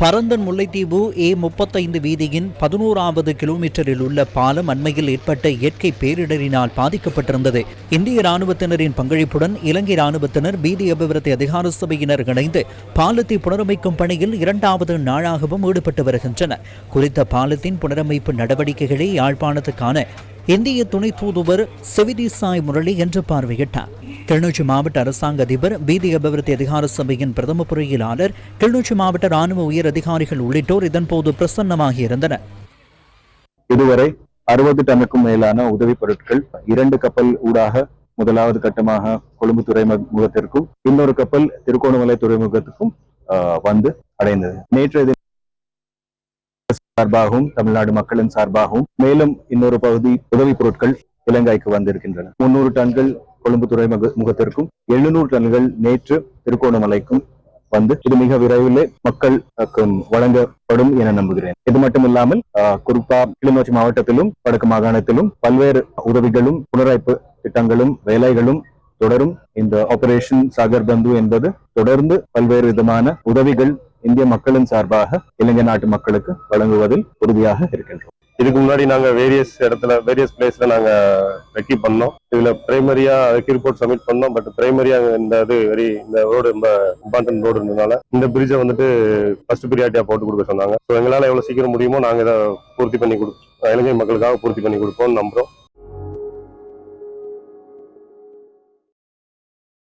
பரந்தன் முல்லைத்தீவு ஏ முப்பத்தைந்து வீதியின் பதினோராவது கிலோமீட்டரில் உள்ள பாலம் அண்மையில் ஏற்பட்ட இயற்கை பேரிடரினால் பாதிக்கப்பட்டிருந்தது. இந்திய ராணுவத்தினரின் பங்களிப்புடன் இலங்கை ராணுவத்தினர் பீதி அபிவிருத்தி அதிகார சபையினர் இணைந்து பாலத்தை புனரமைக்கும் பணியில் இரண்டாவது நாளாகவும் ஈடுபட்டு வருகின்றனர். குறித்த பாலத்தின் புனரமைப்பு நடவடிக்கைகளை யாழ்ப்பாணத்துக்கான இந்திய துணை தூதுவர் செவிதிசாய் முரளி என்று பார்வையிட்டார். கிளிநொச்சி மாவட்ட அரசாங்க அதிபர் வீதி அபிவிருத்தி அதிகார சபையின் பிரதம பொறியியலாளர் கிளிநொச்சி மாவட்ட ராணுவ உயர் அதிகாரிகள் உள்ளிட்டோர் இதன்போது பிரசன்னமாகி இருந்தனர். இதுவரை அறுபது டனுக்கும் மேலான உதவிப் பொருட்கள் இரண்டு கப்பல் ஊடாக முதலாவது கட்டமாக கொழும்பு துறைமுகத்திற்கும் இன்னொரு கப்பல் திருகோணமலை துறைமுகத்துக்கும் ஆஹ், வந்து அடைந்தது. நேற்றைய சார்பாகவும் தமிழ்நாடு மக்களின் சார்பாகவும் மேலும் இன்னொரு பகுதி உதவிப் பொருட்கள் இலங்கைக்கு வந்திருக்கின்றன. முன்னூறு டன்கள் கொழும்பு துறைமுக முகத்திற்கும் எழுநூறு டன்கள் நேற்று திருகோணமலைக்கும் வந்து இது மிக விரைவில் மக்களுக்கு வழங்கப்படும் என நம்புகிறேன். இது மட்டுமில்லாமல் குறிப்பா கிளிநொச்சி மாவட்டத்திலும் வடக்கு மாகாணத்திலும் பல்வேறு உதவிகளும் புனரமைப்பு திட்டங்களும் வேலைகளும் தொடரும். இந்த ஆபரேஷன் சாகர் பந்து என்பது தொடர்ந்து பல்வேறு விதமான உதவிகள் இந்திய மக்களின் சார்பாக இலங்கை நாட்டு மக்களுக்கு வழங்குவதில் உறுதியாக இருக்கின்றோம் இதுக்கு முன்னாடி நாங்க வேரியஸ் இடத்துல வேரியஸ் பிளேஸ்ல நாங்க ரெக்கி பண்ணோம். இதுல பிரைமரியா அதுக்கு ரிப்போர்ட் சப்மிட் பண்ணோம். பட் பிரைமரியா இந்த இது வெரி இந்த ரோடு ரொம்ப இம்பார்ட்டன்ட் ரோடு இருந்ததுனால இந்த பிரிட்ஜை வந்துட்டு ஃபர்ஸ்ட் பிரியாரிட்டியா போட்டு கொடுக்க சொன்னாங்க. ஸோ எங்களால எவ்வளவு சீக்கிரம் முடியுமோ நாங்க இதை பூர்த்தி பண்ணி கொடுப்போம் இலங்கை மக்களுக்காக பூர்த்தி பண்ணி கொடுப்போம்னு நம்புறோம்.